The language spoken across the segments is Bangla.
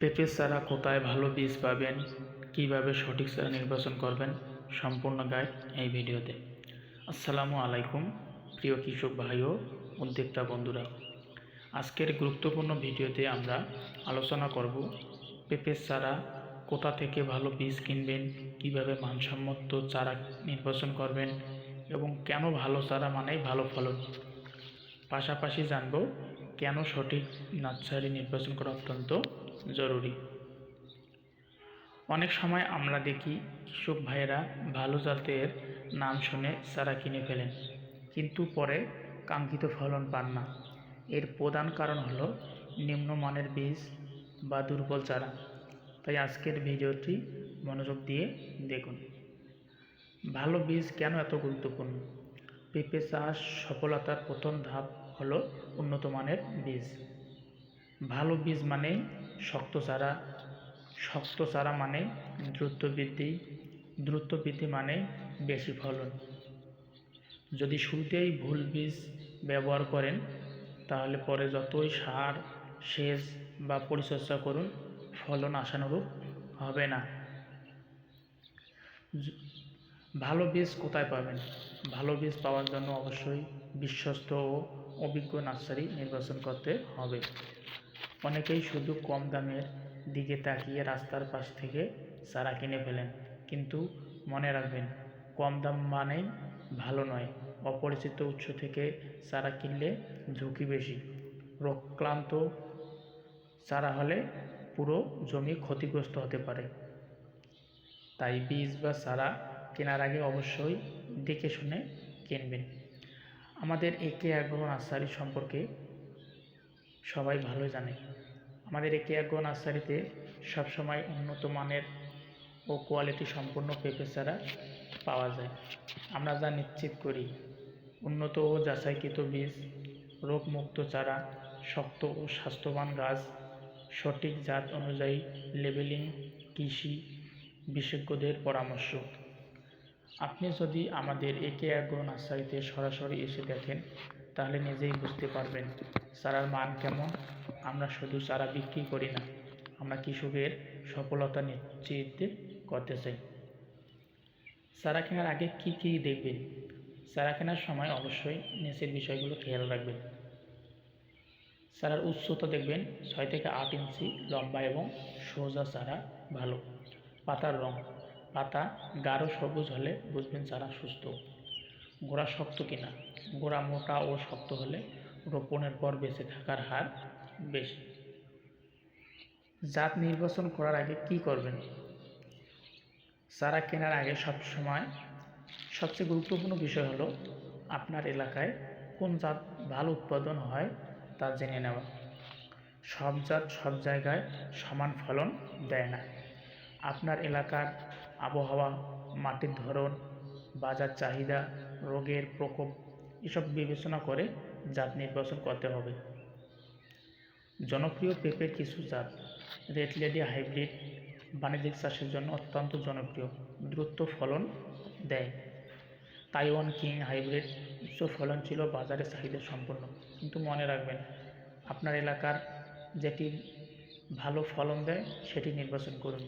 পেঁপে চারা কোথায় ভালো বীজ পাবেন? কীভাবে সঠিক চারা নির্বাচন করবেন? সম্পূর্ণ গাইড এই ভিডিওতে। আসসালামু আলাইকুম, প্রিয় কৃষক ভাই ও উদ্যোক্তা বন্ধুরা। আজকের গুরুত্বপূর্ণ ভিডিওতে আমরা আলোচনা করব পেঁপের চারা কোথা থেকে ভালো বীজ কিনবেন, কীভাবে মানসম্মত চারা নির্বাচন করবেন এবং কেন ভালো চারা মানেই ভালো ফলন। পাশাপাশি জানব কেন সঠিক নার্সারি নির্বাচন করা অত্যন্ত জরুরি। অনেক সময় আমরা দেখি কৃষক ভাইয়েরা ভালো জাতের নাম শুনে চারা কিনে ফেলেন, কিন্তু পরে কাঙ্ক্ষিত ফলন পান না। এর প্রধান কারণ হলো নিম্নমানের বীজ বা দুর্বল চারা। তাই আজকের ভিডিওটি মনোযোগ দিয়ে দেখুন। ভালো বীজ কেন এত গুরুত্বপূর্ণ? পেঁপে চাষ সফলতার প্রথম ধাপ হলো উন্নত মানের বীজ। ভালো বীজ মানে শক্ত চারা। শক্ত চারা মানে দ্রুত বৃদ্ধি দ্রুত বৃদ্ধি মানে বেশি ফলন। যদি শুরুতেই ভুল বীজ ব্যবহার করেন, তাহলে পরে যতই সার, সেচ বা পরিচর্যা করুন, ফলন আশানুরূপ হবে না। ভালো বীজ কোথায় পাবেন? ভালো বীজ পাওয়ার জন্য অবশ্যই বিশ্বস্ত ও অভিজ্ঞ নার্সারি নির্বাচন করতে হবে। অনেকেই শুধু কম দামের দিকে তাকিয়ে রাস্তার পাশ থেকে চারা কিনে ফেলেন। কিন্তু মনে রাখবেন, কম দাম মানেই ভালো নয়। অপরিচিত উৎস থেকে চারা কিনলে ঝুঁকি বেশি। রোগক্লান্ত চারা হলে পুরো জমি ক্ষতিগ্রস্ত হতে পারে। তাই বীজ বা চারা কেনার আগে অবশ্যই দেখে শুনে কিনবেন। আমাদের একে অ্যাগ্রো নার্সারি সম্পর্কে সবাই ভালো জানে। আমাদের একে অ্যাগ্রো নার্সারিতে সবসময় উন্নত মানের ও কোয়ালিটি সম্পন্ন পেঁপে চারা পাওয়া যায়। আমরা যা নিশ্চিত করি, উন্নত ও যাচাইকৃত বীজ, রোগমুক্ত চারা, শক্ত ও স্বাস্থ্যবান গাছ, সঠিক জাত অনুযায়ী লেবেলিং, কৃষি বিশেষজ্ঞদের পরামর্শ। আপনি যদি আমাদের একে অ্যাগ্রো নার্সারিতে সরাসরি এসে দেখেন, তাহলে নিজেই বুঝতে পারবেন। চারার মান কেমন? আমরা শুধু চারা বিক্রি করি না, আমরা কৃষকের সফলতা নিশ্চিত করতে চাই। চারা কেনার আগে কি কি দেখবেন? চারা কেনার সময় অবশ্যই নিচের বিষয়গুলো খেয়াল রাখবেন। চারার উচ্চতা দেখবেন, ছয় থেকে আট ইঞ্চি লম্বা এবং সোজা চারা ভালো। পাতার রং, পাতা গাঢ় সবুজ হলে বুঝবেন চারা সুস্থ। গোড়া শক্ত কিনা, গোড়া মোটা ও শক্ত হলে রোপণের পর বেঁচে থাকার হার বেশি। জাত নির্বাচন করার আগে কি করবেন? চারা কেনার আগে সব সময় সবচেয়ে গুরুত্বপূর্ণ বিষয় হলো আপনার এলাকায় কোন জাত ভালো উৎপাদন হয় তা জেনে নেওয়া। সব জাত সব জায়গায় সমান ফলন দেয় না। আপনার এলাকার আবহাওয়া, মাটির ধরন, বাজার চাহিদা, রোগের প্রকোপ এসব বিবেচনা করে জাত নির্বাচন করতে হবে। জনপ্রিয় পেঁপের কিছু জাত রেড লেডি হাইব্রিড বাণিজ্যিক চাষের জন্য অত্যন্ত জনপ্রিয়, দ্রুত ফলন দেয়। তাইওয়ান কিং হাইব্রিড উচ্চ ফলন ছিল বাজারে চাহিদা সম্পন্ন। কিন্তু মনে রাখবেন, আপনার এলাকার যেটি ভালো ফলন দেয়, সেটি নির্বাচন করুন।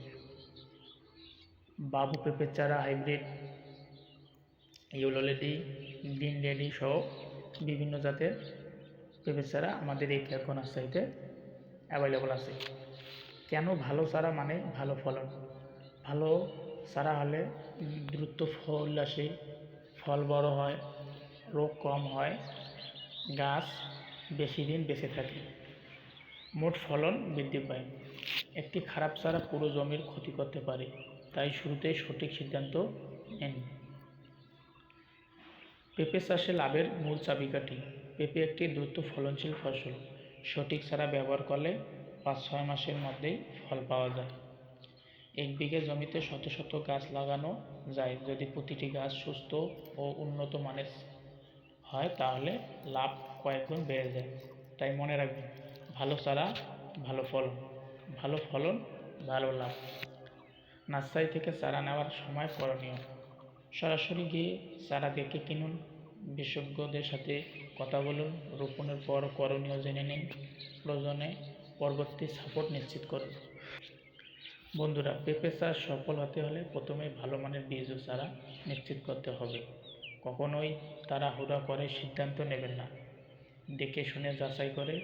বাবু পেঁপের চারা hybrid yellow lady green lady সহ বিভিন্ন জাতের পেঁপের চারা আমাদের এই খেয়ার নার্সারিতে অ্যাভেলেবল আছে। কেন ভালো চারা মানে ভালো ফলন? ভালো চারা হলে দ্রুত ফল আসে, ফল বড় হয়, রোগ কম হয়, গাছ বেশি দিন বেঁচে থাকে, মোট ফলন বৃদ্ধি পায়। একটি খারাপ চারা পুরো জমির ক্ষতি করতে পারে, তাই শুরুতেই সঠিক সিদ্ধান্ত নিন। পেঁপে চাষে লাভের মূল চাবিকাঠি। পেঁপে একটি দ্রুত ফলনশীল ফসল। সঠিক চারা ব্যবহার করলে পাঁচ ছয় মাসের মধ্যেই ফল পাওয়া যায়। এক বিঘে জমিতে শত শত গাছ লাগানো যায়। যদি প্রতিটি গাছ সুস্থ ও উন্নত মানের হয়, তাহলে লাভ কয়েকগুণ বেড়ে যায়। তাই মনে রাখবেন, ভালো চারা, ভালো ফলন। ভালো ফলন, ভালো লাভ। নার্সারি থেকে চারা নেওয়ার সময় করণীয়। সরাসরি গিয়ে চারা দেখে কিনুন, বিশেষজ্ঞদের সাথে কথা বলুন, রোপণের পর করণীয় জেনে নিন, প্রয়োজনে পরবর্তী সাপোর্ট নিশ্চিত করুন। বন্ধুরা, পেঁপে চাষ সফল হতে হলে প্রথমে ভালো মানের বীজ ও চারা নিশ্চিত করতে হবে। কখনোই তাড়াহুড়া করে সিদ্ধান্ত নেবেন না। দেখে শুনে যাচাই করে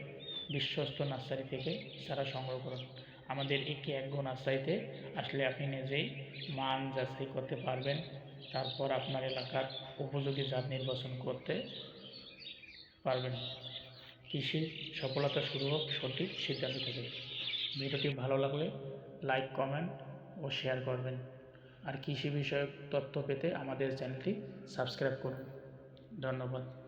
বিশ্বস্ত নার্সারি থেকে চারা সংগ্রহ করুন। আমাদের একটি একগো নার্সারিতে আসলে আপনি নিজেই মান যাচাই করতে পারবেন তারপর আপনার এলাকার উপযোগী জাত নির্বাচন করতে পারবেন। কৃষির সফলতা শুরু হোক সঠিক সিদ্ধান্ত থেকে। ভিডিওটি ভালো লাগলে লাইক, কমেন্ট ও শেয়ার করবেন। আর কৃষি বিষয়ক তথ্য পেতে আমাদের চ্যানেলটি সাবস্ক্রাইব করুন। ধন্যবাদ।